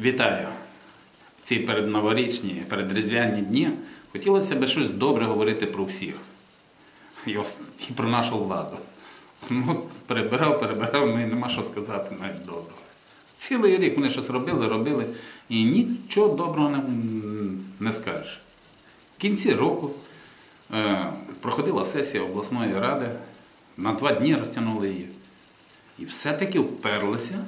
Вітаю! Ці передноворічні, передріздвяні дні хотілося б щось добре говорити про всіх і, про нашу владу. Ну, перебирав, перебирав, ну і нема що сказати навіть доброго. Цілий рік вони щось робили, робили, і нічого доброго не, не скажеш. В кінці року е, проходила сесія обласної ради, на два дні розтягнули її. І все-таки вперлися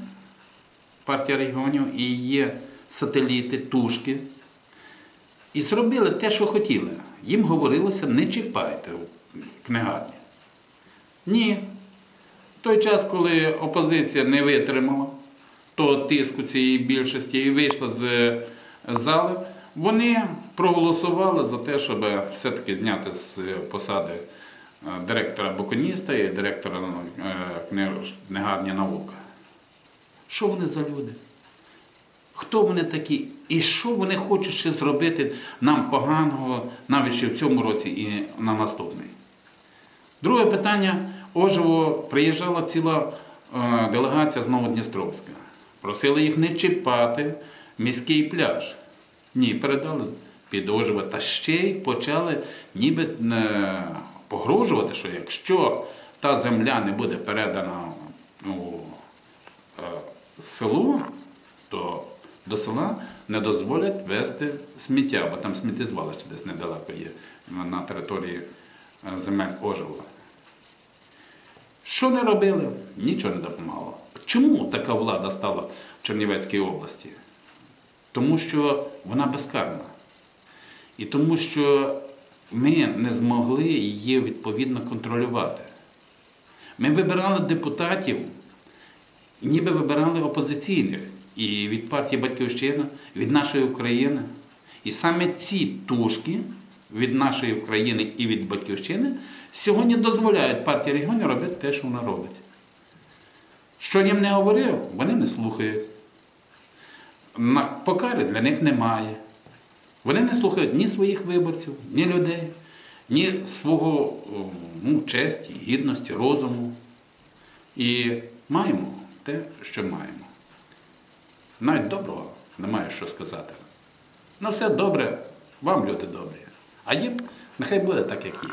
партія регіонів і є сателіти, тушки. І зробили те, що хотіли. Їм говорилося, не чіпайте книгарні. Ні. В той час, коли опозиція не витримала того тиску цієї більшості і вийшла з зали, вони проголосували за те, щоб все-таки зняти з посади е, директора буконіста і директора е, кни- книгарні наука. Що вони за люди? Хто вони такі? І що вони хочуть ще зробити нам поганого навіть ще в цьому році і на наступний? Друге питання. Оживо приїжджала ціла е, делегація з Новодністровська. Просили їх не чіпати міський пляж. Ні, передали під Оживо. Та ще й почали ніби е, погрожувати, що якщо та земля не буде передана у е, село, то до села не дозволять вести сміття, бо там сміттєзвалище десь недалеко є на- території е, земель Ожила. Що не робили? Нічого не допомагало. Чому така влада стала в Чернівецькій області? Тому що вона безкарна. І тому що ми не змогли її відповідно контролювати. Ми вибирали депутатів, ніби вибирали опозиційних і від партії Батьківщина, від нашої України. І саме ці тушки від нашої України і від Батьківщини сьогодні дозволяють партії регіонів робити те, що вона робить. Що їм не говорив, вони не слухають. Покари для них немає. Вони не слухають ні своїх виборців, ні людей, ні свого ну, честі, гідності, розуму. І маємо те, що маємо. Навіть доброго немає що сказати. Ну, все добре, вам люди добрі. А їм нехай буде так, як є.